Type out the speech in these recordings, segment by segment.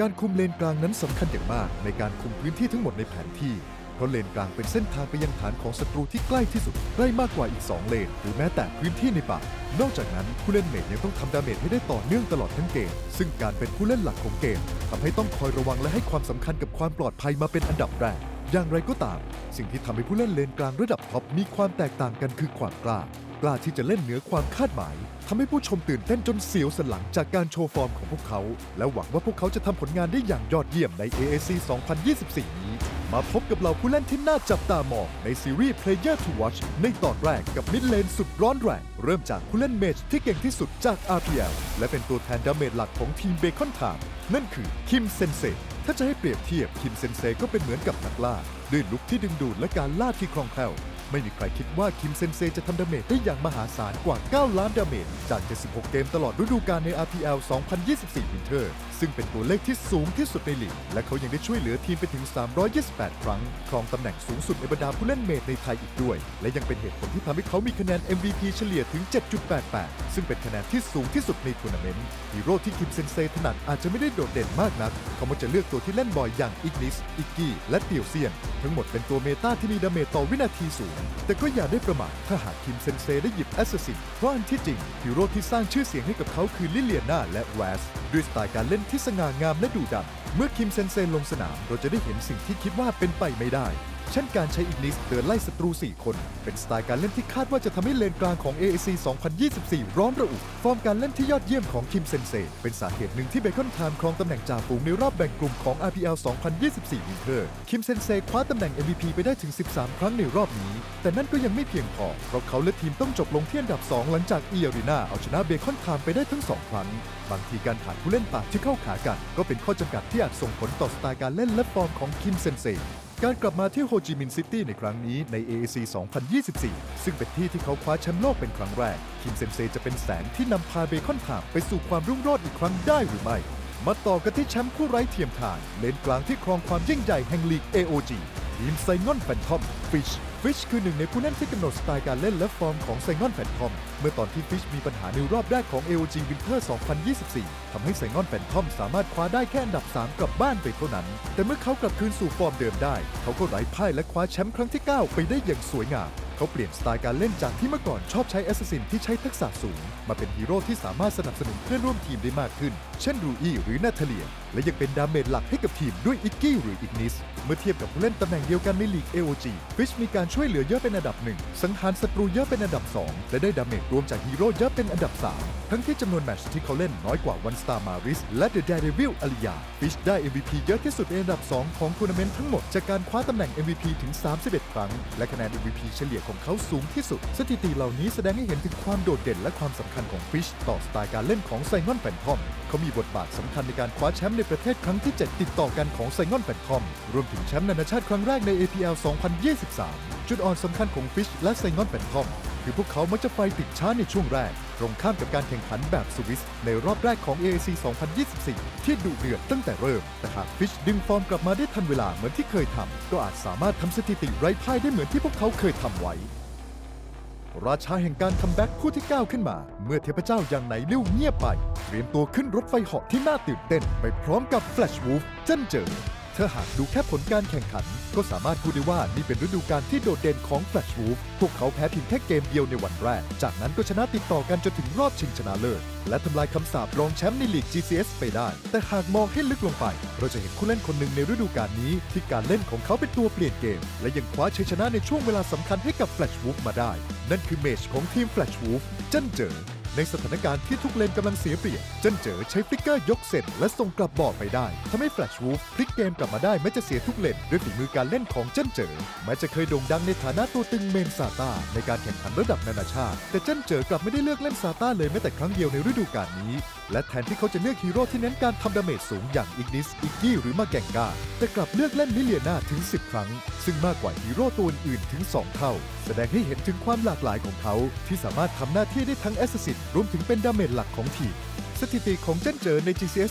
การคุมเลนกลางนั้นสำคัญอย่างมากในการคุมพื้นที่ทั้งหมดในแผนที่ เพราะเลนกลางเป็นเส้นทางไปยังฐานของศัตรูที่ใกล้ที่สุดใกล้มากกว่าอีก 2 เลน หรือแม้แต่พื้นที่ในป่านอกจากนั้นผู้เล่นเมจยังต้องทำดาเมจให้ได้ต่อเนื่องตลอดทั้งเกม ซึ่งการเป็นผู้เล่นหลักของเกมทำให้ต้องคอยระวังและให้ความสำคัญกับความปลอดภัยมาเป็นอันดับแรก อย่างไรก็ตาม สิ่งที่ทำให้ผู้เล่นเลนกลางระดับท็อปมีความแตกต่างกันคือความกล้า กล้าที่จะเล่นเหนือความคาดหมายทำให้ผู้ชมตื่นเต้นจนเสียวสันหลังจากการโชว์ฟอร์มของพวกเขา และหวังว่าพวกเขาจะทำผลงานได้อย่างยอดเยี่ยมใน AAC 2024 นี้ มาพบกับเหล่าผู้เล่นที่น่าจับตามองในซีรีส์ Player to Watch ในตอนแรกกับมิดเลนสุดร้อนแรงเริ่มจากผู้เล่นเมจที่เก่งที่สุดจาก RPL และเป็นตัวแทนดาเมจหลักของทีมเบคอนทามนั่นคือคิมเซนเซถ้าจะให้เปรียบเทียบคิมเซนเซก็เป็นเหมือนกับนักล่าด้วยลุคที่ดึงดูดและการล่าที่คล่องแคล่ว ไม่มีใครคิดว่าคิมเซนเซจะทำดาเมจได้อย่างมหาศาลกว่า 9 ล้านดาเมจจาก 76 เกมตลอดฤดูกาลใน RPL 2024 Winter ซึ่งเป็นตัวเลขที่สูงที่สุดในลีก และเขายังได้ช่วยเหลือทีมไปถึง 328 ครั้ง ครองตำแหน่งสูงสุดในบรรดาผู้เล่นเมจในไทยอีกด้วย และยังเป็นเหตุผลที่ทำให้เขามีคะแนน MVP เฉลี่ยถึง 7.88 ซึ่งเป็นคะแนนที่สูงที่สุดในทัวร์นาเมนต์ฮีโร่ที่คิมเซนเซถนัดอาจจะไม่ได้โดดเด่นมากนัก เขามักจะเลือกตัวที่เล่นบ่อยอย่างอิกนิสอิกกี้และเตียวเซียน ทั้งหมดเป็นตัวเมตาที่มีดาเมจต่อวินาทีสูงแต่ก็อย่าได้ประมาทถ้าหากคิมเซนเซได้หยิบแอสซัสซินเพราะอันที่จริงฮีโร่ที่สร้างชื่อเสียงให้กับเขาคือลิเลียนาและแวสด้วยสไตล์การเล่นที่สง่างามและดุดัน เมื่อคิมเซนเซลงสนาม เราจะได้เห็นสิ่งที่คิดว่าเป็นไปไม่ได้ เช่นการใช้อิกนิสเดินไล่ศัตรู 4 คน เป็นสไตล์การเล่นที่คาดว่าจะทำให้เลนกลางของ AAC 2024 ร้อนระอุฟอร์มการเล่นที่ยอดเยี่ยมของคิมเซนเซเป็นสาเหตุหนึ่งที่เบคอนไทม์ครองตำแหน่งจ่าฝูงในรอบแบ่งกลุ่มของ RPL 2024 Winter คิมเซนเซคว้าตำแหน่ง MVP ไปได้ถึง 13 ครั้งในรอบนี้ แต่นั่นก็ยังไม่เพียงพอ เพราะเขาและทีมต้องจบลงที่อันดับ 2 หลังจากเอียรีนาเอาชนะเบคอนไทม์ไปได้ทั้ง 2 ครั้ง บางทีการขาดผู้เล่นปากที่เข้าขากัน ก็เป็นข้อจำกัดที่อาจส่งผลต่อสไตล์การเล่นและฟอร์มของคิมเซนเซ การกลับมาที่โฮจิมินห์ซิตี้ในครั้งนี้ใน AAC 2024 ซึ่งเป็นที่ที่เขาคว้าแชมป์โลกเป็นครั้งแรก คิมเซนเซจะเป็นแสงที่นำพาเบคอนไทม์ไปสู่ความรุ่งโรจน์อีกครั้งได้หรือไม่ มาต่อกันที่แชมป์ผู้ไร้เทียมทาน เลนกลางที่ครองความยิ่งใหญ่แห่งลีก AOG ทีมไซงอนแฟนทอมฟิช ฟิชคือหนึ่งในผู้เล่นที่กำหนดสไตล์การเล่นและฟอร์มของไซงอนแฟนทอม เมื่อตอนที่ฟิชมีปัญหาในรอบแรกของ AOG Winter 2024 ทำให้ไซงอนแฟนทอมสามารถคว้าได้แค่อันดับ 3 กลับบ้านไปเท่านั้น แต่เมื่อเขากลับคืนสู่ฟอร์มเดิมได้ เขาก็ไร้พ่ายและคว้าแชมป์ครั้งที่ 9 ไปได้อย่างสวยงามเขาเปลี่ยนสไตล์การเล่นจากที่เมื่อก่อนชอบใช้แอสซัสซินที่ใช้ทักษะสูง มาเป็นฮีโร่ที่สามารถสนับสนุนเพื่อนร่วมทีมได้มากขึ้น เช่นรูอี้หรือนาทาเลีย และยังเป็นดาเมจหลักให้กับทีมด้วยอิกกี้หรืออิกนิส เมื่อเทียบกับผู้เล่นตำแหน่งเดียวกันในลีก AOG ฟิชมีการช่วยเหลือเยอะเป็นอันดับหนึ่งสังหารศัตรูเยอะเป็นอันดับ 2 และได้ดาเมจรวมจากฮีโร่เยอะเป็นอันดับ 3 ทั้งที่จำนวนแมตช์ที่เขาเล่นน้อยกว่าวันสตาร์มาริสและเดอะ a ดวิลอาริยาฟิชได้ MVP เยอะที่สุดในอันดับ 2 ของทัวร์นาเมนต์ทั้งหมดจากการคว้าตำแหน่ง MVP ถึง 31 ครั้ง และคะแนน MVP เฉลี่ยของเขาสูงที่สุด สถิติเหล่านี้แสดงให้เห็นถึงความโดดเด่นและความสำคัญของฟิชต่อสไตล์การเล่นของไซงอนแฟนทอม เขามีบทบาทสำคัญในการคว้าแชมป์ในประเทศครั้งที่ 7 ติดต่อกันของไซงอนแฟนทอม รวมถึงแชมป์นานาชาติครั้งแรกใน APL 2023 จุดอ่อนสำคัญของฟิชและไซงอนแฟนทอมคือพวกเขามักจะไฟติดช้าในช่วงแรก รงข้ามกับการแข่งขันแบบสวิส ในรอบแรกของ AAC 2024 ที่ดุเดือดตั้งแต่เริ่ม แต่หากฟิชดึงฟอร์มกลับมาได้ทันเวลาเหมือนที่เคยทำ ก็อาจสามารถทำสถิติไร้พ่ายได้เหมือนที่พวกเขาเคยทำไว้ ราชาแห่งการคัมแบ็กผู้ที่ก้าวขึ้นมา เมื่อเทพเจ้าอย่างไหนเลิ้ยวเงียบไป เตรียมตัวขึ้นรถไฟเหาะที่น่าตื่นเต้น ไปพร้อมกับแฟลชวูฟเจ้นเจอ ถ้าหากดูแค่ผลการแข่งขัน ก็สามารถพูดได้ว่านี่เป็นฤดูกาลที่โดดเด่นของ Flash Wolf พวกเขาแพ้เพียงแค่เกมเดียวในวันแรก จากนั้นก็ชนะติดต่อกันจนถึงรอบชิงชนะเลิศ และทำลายคำสาปรองแชมป์ในลีก GCS ไปได้ แต่หากมองให้ลึกลงไป เราจะเห็นผู้เล่นคนหนึ่งในฤดูกาลนี้ ที่การเล่นของเขาเป็นตัวเปลี่ยนเกม และยังคว้าชัยชนะในช่วงเวลาสำคัญให้กับ Flash Wolf มาได้ นั่นคือเมจของทีม Flash Wolf เจ้นเจอ ในสถานการณ์ที่ทุกเลนกำลังเสียเปรียบเจนเจอใช้ฟลิกเกอร์ยกเสร็จและส่งกลับบอร์ดไปได้ทำให้แฟลชวูฟพลิกเกมกลับมาได้แม้จะเสียทุกเลนด้วยฝีมือการเล่นของเจนเจอแม้จะเคยโด่งดังในฐานะตัวตึงเมนซาตาในการแข่งขันระดับนานาชาติ แต่เจนเจอกลับไม่ได้เลือกเล่นซาตาเลยแม้แต่ครั้งเดียวในฤดูกาลนี้ และแทนที่เขาจะเลือกฮีโร่ที่เน้นการทำดาเมจสูงอย่างอิกนิสอิกกี้หรือมาแกงกาแต่กลับเลือกเล่นลิเลียนาถึง 10 ครั้ง ซึ่งมากกว่าฮีโร่ตัวอื่นถึง 2 เท่า แสดงให้เห็นถึงความหลากหลายของเขาที่สามารถทำหน้าที่ได้ทั้งแอสซิสรวมถึงเป็นดาเมจหลักของทีม สถิติของเจ้นเจอใน GCS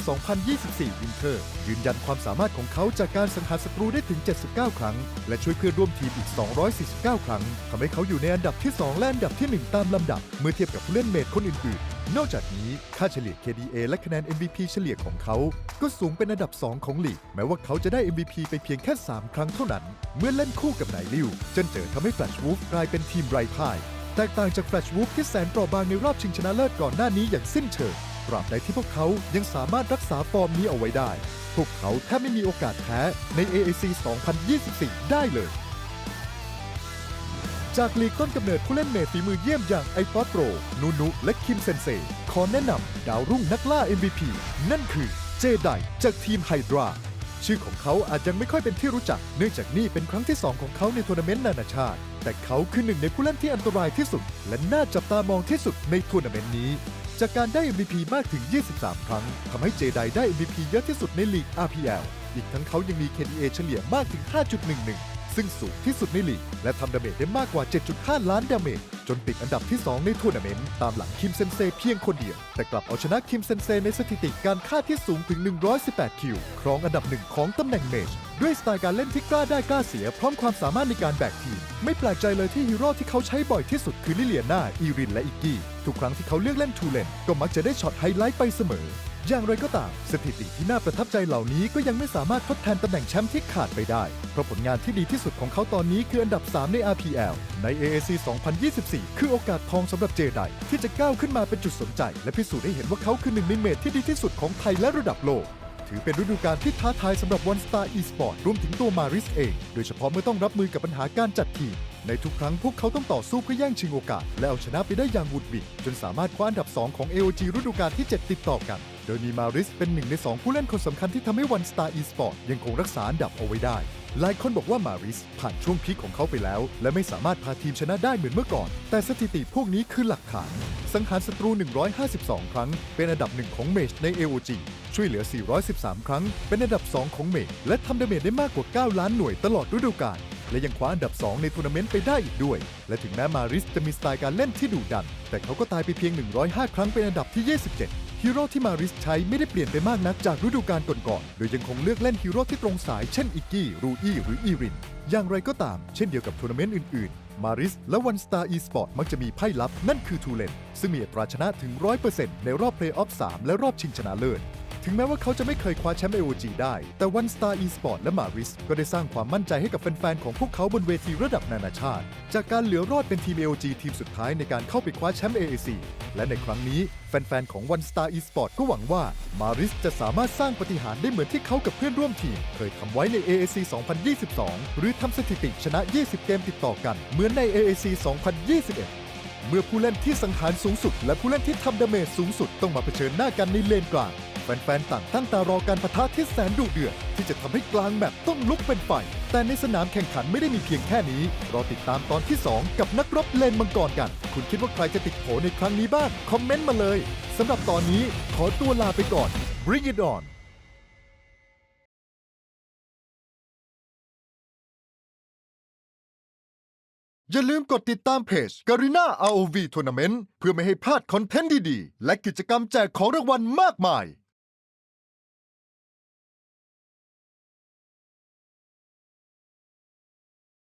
2024 Winter ยืนยันความสามารถของเขาจากการสังหารศัตรูได้ถึง 79 ครั้ง และช่วยเพื่อนร่วมทีมอีก 249 ครั้งทำให้เขาอยู่ในอันดับที่ 2 และอันดับที่ 1 ตามลำดับ เมื่อเทียบกับผู้เล่นเมดคนอื่นๆนอกจากนี้ ค่าเฉลี่ย KDA และคะแนน MVP เฉลี่ยของเขา ก็สูงเป็นอันดับ 2 ของลีก แม้ว่าเขาจะได้ MVP ไปเพียงแค่ 3 ครั้งเท่านั้น เมื่อเล่นคู่กับนายลิวเจนเจอทำให้ Flash Wolf กลายเป็นทีมไร้พ่าย แตกต่างจาก Flash Wolf ที่แสนเปราะบางในรอบชิงชนะเลิศก่อนหน้านี้อย่างสิ้นเชิงตราบใดที่พวกเขายังสามารถรักษาฟอร์มนี้เอาไว้ได้ พวกเขาแทบไม่มีโอกาสแพ้ใน AAC 2024 ได้เลย จากลีกต้นกำเนิดผู้เล่นเมดฝีมือเยี่ยมอย่างไอปอดโปรนูนุ และคิมเซนเซขอแนะนำดาวรุ่งนักล่า MVP นั่นคือเจไดจากทีมไฮดรา ชื่อของเขาอาจยังไม่ค่อยเป็นที่รู้จัก เนื่องจากนี่เป็นครั้งที่ 2 ของเขาในทัวร์นาเมนต์นานาชาติ แต่เขาคือหนึ่งในผู้เล่นที่อันตรายที่สุด และน่าจับตามองที่สุดในทัวร์นาเมนต์นี้ จากการได้ MVP มากถึง 23 ครั้งทำให้เจไดได้ MVP เยอะที่สุดในลีก RPL อีกทั้งเขายังมี KDA เฉลี่ยมากถึง 5.11 ซึ่งสูงที่สุดในลีก และทำดาเมจได้มากกว่า 7.5 ล้านดาเมจ จนติดอันดับที่ 2 ในทัวร์นาเมนต์ตามหลังคิมเซนเซเพียงคนเดียว แต่กลับเอาชนะคิมเซนเซในสถิติการฆ่าที่สูงถึง 118 คิว ครองอันดับหนึ่งของตำแหน่งเมจด้วยสไตล์การเล่นที่กล้าได้กล้าเสีย พร้อมความสามารถในการแบกทีม ไม่แปลกใจเลยที่ฮีโร่ที่เขาใช้บ่อยที่สุดคือลิเลียนาอีรินและอิกกี้ทุกครั้งที่เขาเลือกเล่นทูเลนก็มักจะได้ช็อตไฮไลท์ไปเสมอ อย่างไรก็ตาม สถิติที่น่าประทับใจเหล่านี้ก็ยังไม่สามารถทดแทนตำแหน่งแชมป์ที่ขาดไปได้ เพราะผลงานที่ดีที่สุดของเขาตอนนี้คืออันดับ 3 ใน RPL ใน AAC 2024 คือโอกาสทองสำหรับเจไดที่จะก้าวขึ้นมาเป็นจุดสนใจ และพิสูจน์ให้เห็นว่าเขาคือหนึ่งในเมทที่ดีที่สุดของไทยและระดับโลก ถือเป็นฤดูกาลที่ท้าทายสำหรับ One Star Esport รวมถึงตัวมาริสเอง โดยเฉพาะเมื่อต้องรับมือกับปัญหาการจัดทีมในทุกครั้งพวกเขาต้องต่อสู้เพื่อแย่งชิงโอกาส และเอาชนะไปได้อย่างหวุดหวิดจนสามารถคว้าอันดับ 2 ของ AOG ฤดูกาลที่ 7 ติดต่อกัน โดยมีมาริสเป็นหนึ่งใน 2 ผู้เล่นคนสำคัญที่ทำให้ One Star Esport ยังคงรักษาอันดับเอาไว้ได้ หลายคนบอกว่ามาริสผ่านช่วงพีคของเขาไปแล้ว และไม่สามารถพาทีมชนะได้เหมือนเมื่อก่อน แต่สถิติพวกนี้คือหลักฐาน สังหารศัตรู 152 ครั้ง เป็นอันดับหนึ่งของเมจใน AOG ช่วยเหลือ 413 ครั้ง เป็นอันดับ 2 ของเมจและทำดาเมจได้มากกว่า 9 ล้านหน่วยตลอดฤดูกาลและยังคว้าอันดับ 2 ในทัวร์นาเมนต์ไปได้อีกด้วย และถึงแม้มาริสจะมีสไตล์การเล่นที่ดุดัน แต่เขาก็ตายไปเพียง 105 ครั้งเป็นอันดับที่ 27 ฮีโร่ที่มาริสใช้ไม่ได้เปลี่ยนไปมากนักจากฤดูกาลก่อนๆโดยยังคงเลือกเล่นฮีโร่ที่ตรงสายเช่นอิกกี้ รูอี้ หรืออีริน อย่างไรก็ตาม เช่นเดียวกับทัวร์นาเมนต์อื่น ๆ มาริสและวันสตาร์อีสปอร์ตมักจะมีไพ่ลับนั่นคือทูเลน ซึ่งมีอัตราชนะถึง 100%ในรอบเพลย์ออฟ3และรอบชิงชนะเลิศ ถึงแม้ว่าเขาจะไม่เคยคว้าแชมป์ AOG ได้ แต่ One Star Esport และ Maris ก็ได้สร้างความมั่นใจให้กับแฟนๆ ของพวกเขาบนเวทีระดับนานาชาติ จากการเหลือรอดเป็นทีม AOG ทีมสุดท้ายในการเข้าไปคว้าแชมป์ AAC และในครั้งนี้แฟนๆ ของ One Star Esport ก็หวังว่า Maris จะสามารถสร้างปฏิหารได้เหมือนที่เขากับเพื่อนร่วมทีม เคยทำไว้ใน AAC 2022 หรือทำสถิติชนะ 20 เกมติดต่อกัน เหมือนใน AAC 2021 เมื่อผู้เล่นที่สังหารสูงสุด และผู้เล่นที่ทำดาเมจสูงสุดต้องมาเผชิญหน้ากันในเลนกลาง ฟนๆ ต่างตั้งตารอการปะทะที่แสนดุเดือดที่จะทำให้กลางแมปต้องลุกเป็นไฟ แต่ในสนามแข่งขันไม่ได้มีเพียงแค่นี้ รอติดตามตอนที่ 2 กับนักรบเลนมังกรกัน คุณคิดว่าใครจะติดโผในครั้งนี้บ้าง คอมเมนต์มาเลยสำหรับตอนนี้ขอตัวลาไปก่อน Bring it on อย่าลืมกดติดตามเพจ Garena ROV Tournament เพื่อไม่ให้พลาดคอนเทนต์ดี ๆ และกิจกรรมแจกของรางวัลมากมาย